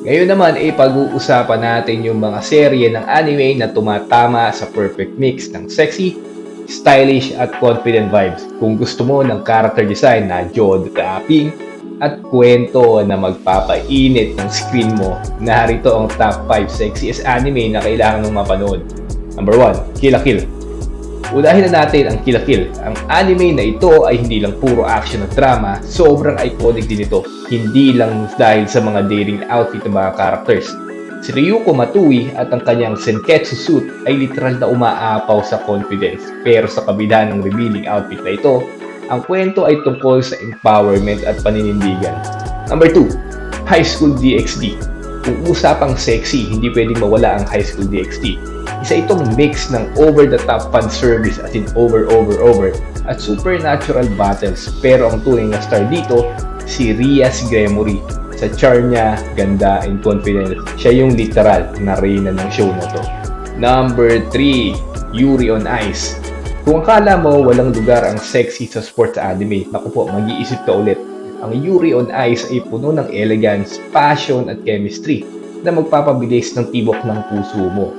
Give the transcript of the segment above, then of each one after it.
Ngayon naman ay pag-uusapan natin yung mga serye ng anime na tumatama sa perfect mix ng sexy, stylish at confident vibes. Kung gusto mo ng character design na jaw-dropping at kwento na magpapainit ng screen mo, narito ang top 5 sexiest anime na kailangan mong mapanood. Number 1, Kill la Kill. Unahin na natin ang Kill Kill. Ang anime na ito ay hindi lang puro action at drama, sobrang iconic din ito. Hindi lang dahil sa mga daring outfit ng mga characters. Si Ryuko Matui at ang kanyang Senketsu suit ay literal na umaapaw sa confidence. Pero sa kabila ng revealing outfit na ito, ang kwento ay tungkol sa empowerment at paninindigan. Number 2, High School DxD. Kung usapang sexy, hindi pwedeng mawala ang High School DxD. Isa itong mix ng over-the-top fan service as in over, over, over at supernatural battles. Pero ang tunay na star dito, si Rias Gremory. Sa char niya, ganda and confidence. Siya yung literal na reyna ng show na to. Number 3, Yuri on Ice. Kung akala mo walang lugar ang sexy sa sports anime, naku po, mag-iisip ka ulit. Ang Yuri on Ice ay puno ng elegance, passion at chemistry na magpapabilis ng tibok ng puso mo.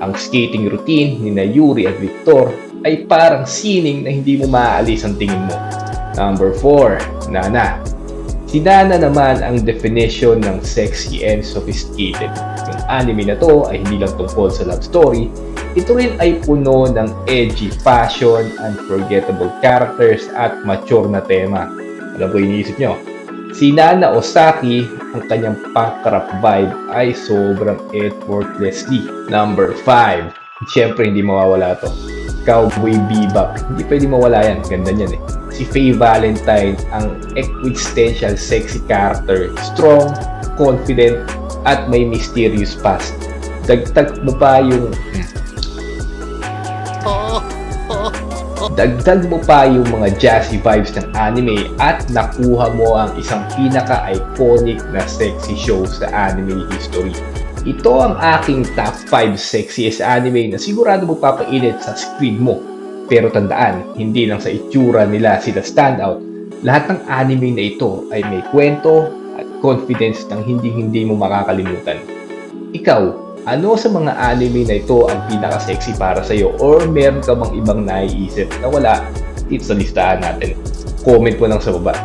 Ang skating routine ni Yuri at Victor ay parang sining na hindi mo maaalis ang tingin mo. Number 4, Nana. Si Nana naman ang definition ng sexy and sophisticated. Yung anime na to ay hindi lang tungkol sa love story, ito rin ay puno ng edgy fashion, unforgettable characters at mature na tema. Alam ko iniisip nyo, si Nana Osaki, ang kanyang punk rap vibe ay sobrang effortlessly. Number 5, Siyempre hindi mawawala to. Cowboy Bebop. Hindi pwede mawala yan. Ganda niyan eh. Si Faye Valentine, ang existential sexy character. Strong, confident, at may mysterious past. Dagtag mo pa yung Dagdag mo pa yung mga jazzy vibes ng anime at nakuha mo ang isang pinaka-iconic na sexy show sa anime history. Ito ang aking top 5 sexiest anime na sigurado mo papainit sa screen mo. Pero tandaan, hindi lang sa itsura nila sila standout. Lahat ng anime na ito ay may kwento at confidence ng hindi-hindi mo makakalimutan. Ikaw, ano sa mga anime na ito ang pinaka-sexy para sa'yo? Or meron ka bang ibang naiisip na wala dito sa listahan natin? Comment mo lang sa baba.